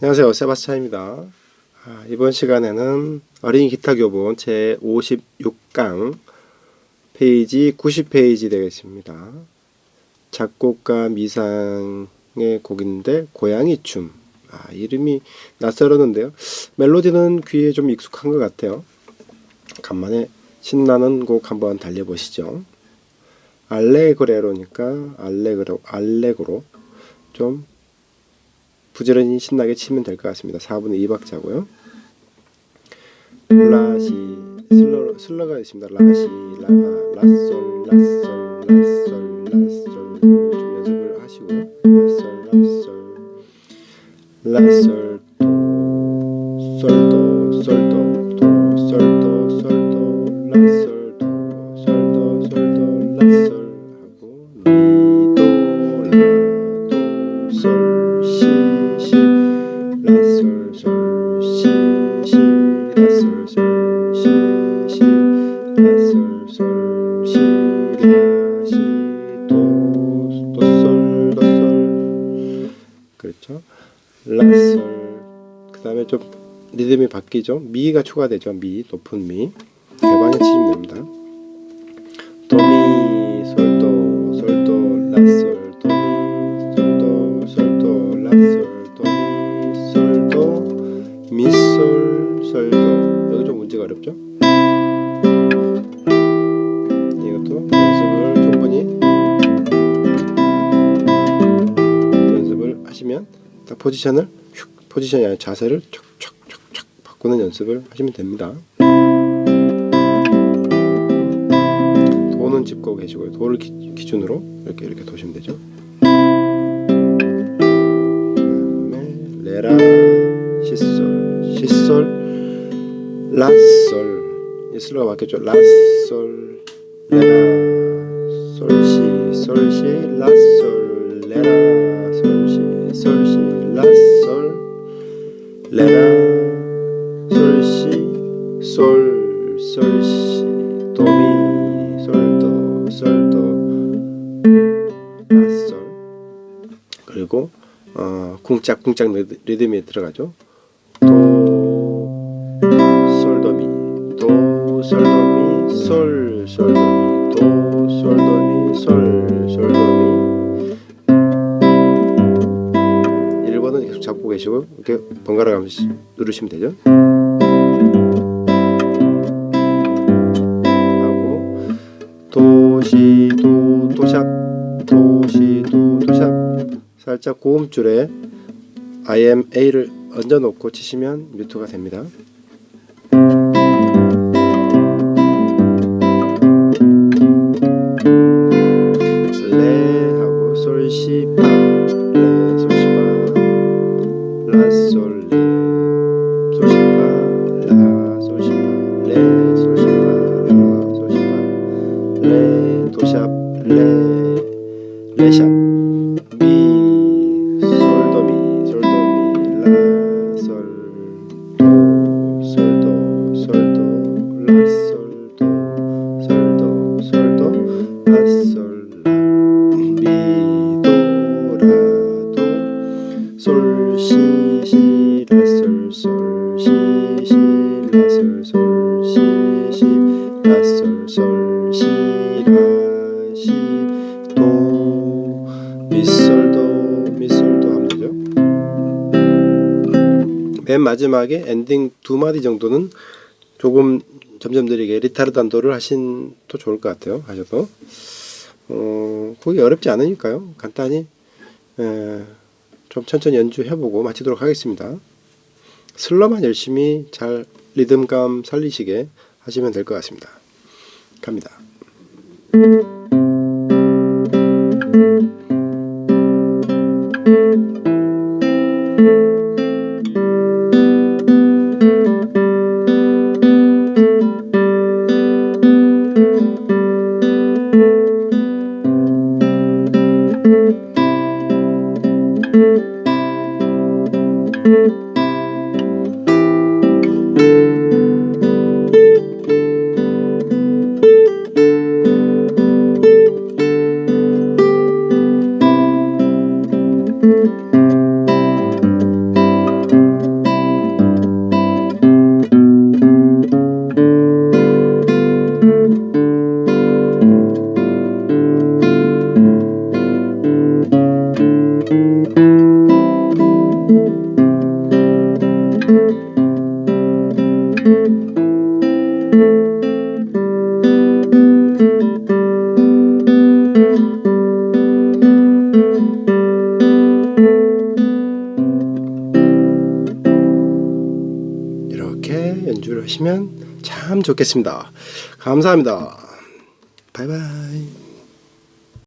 안녕하세요. 세바스찬입니다. 아, 이번 시간에는 어린이 기타 교본 제 56강 페이지 90페이지 되겠습니다. 작곡가 미상의 곡인데 고양이 춤. 아, 이름이 낯설었는데요. 멜로디는 귀에 좀 익숙한 것 같아요. 간만에 신나는 곡 한번 달려보시죠. 알레그레로니까 알레그로 알레그로 좀 부지런히 신나게 치면 될 것 같습니다. 4분의 2박자고요. 라시 슬러 슬러가 있습니다. 라시 라 아, 라솔 라솔 라솔 라솔 좀 연습을 하시고요. 라솔 라솔 라솔 솔도 솔도 도 솔도 솔도 라솔 도 솔도 솔도 라솔 하고 리도 라도 솔시시 라솔 솔시시 라솔 솔시시 라솔 솔시 라시 도도솔 도솔 그렇죠 라솔 그 다음에 좀 리듬이 바뀌죠. 미가 추가되죠. 미 높은 미. 대방에 치시면 됩니다. 도미 솔도 솔도 라솔 도미 솔도 솔도 라솔 딱 포지션을 휙 포지션이 아니라 자세를 촥촥촥촥 바꾸는 연습을 하시면 됩니다. 도는 짚고 계시고요. 도를 기, 기준으로 이렇게 이렇게 도시면 되죠. 그다음에 레라 시솔 시솔 라솔 이 슬로가 바뀌었죠. 라솔 레라 솔시 솔시 라솔 솔도 솔도 라솔 그리고 어, 궁짝궁짝 리듬이 들어가죠. 도 솔도미. 도 솔도미. 솔 솔도미. 도 솔도미. 솔 솔도미. 1번은 계속 잡고 계시고 이렇게 번갈아 가면서 누르시면 되죠 도시도 도샵 도시도 도샵 살짝 고음줄에 IMA를 얹어 놓고 치시면 뮤트가 됩니다. 라솔 솔시 라시 도 미솔도 미솔도 하면 되죠. 맨 마지막에 엔딩 두 마디 정도는 조금 점점 느리게 리타르단도를 하신 또 좋을 것 같아요. 하셔도 어, 그게 어렵지 않으니까요. 간단히 에, 좀 천천히 연주해보고 마치도록 하겠습니다. 슬러만 열심히 잘 리듬감 살리시게 하시면 될 것 같습니다. 갑니다. 연주를 하시면 참 좋겠습니다. 감사합니다. 바이바이.